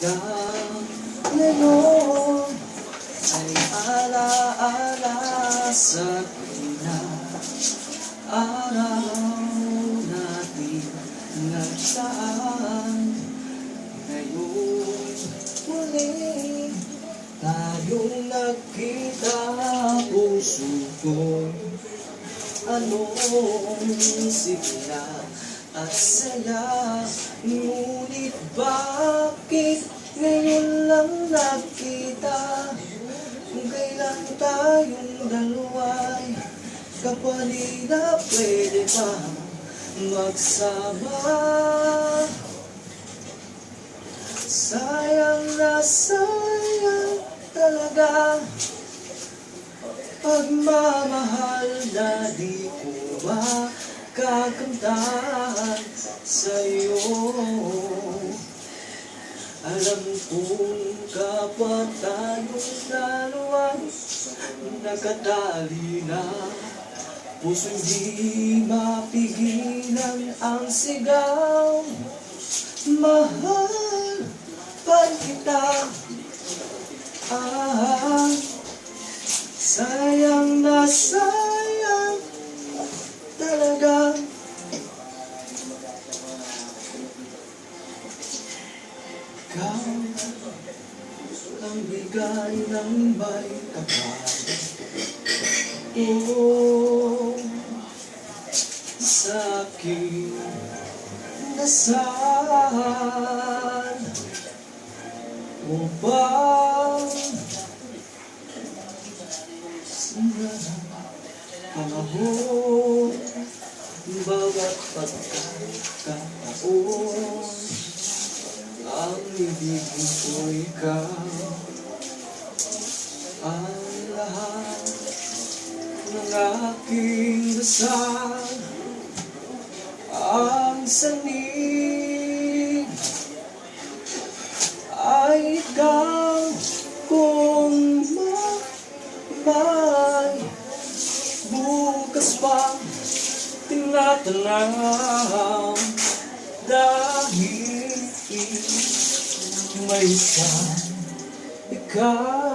hanggang ngayon ay alaala sa na araw natin nagdaan ngayon muli tayong nagkita puso ko anong sigla at saya Ngunit bakit ngayon lang nagkita Kung kailan tayong dalawa'y Kapali na pwede pa magsama. Sayang na sayang talaga Pagmamahal na di ko makakamtan sa'yo. Alam kong kapwa tayong dalawa Nakatali na. Puso'y di mapigilan ang sigaw. Mahal pa kita. Ah, sayang na Ikaw ang bigay ng may kapal Oh, sa aking dasal. Upang panahon bawat pagkakataon ang ibigin ko ikaw. Ang lahat ng aking dasal. Ang sanig ay ikaw kung may bukas pa tinatanaw may isang ikaw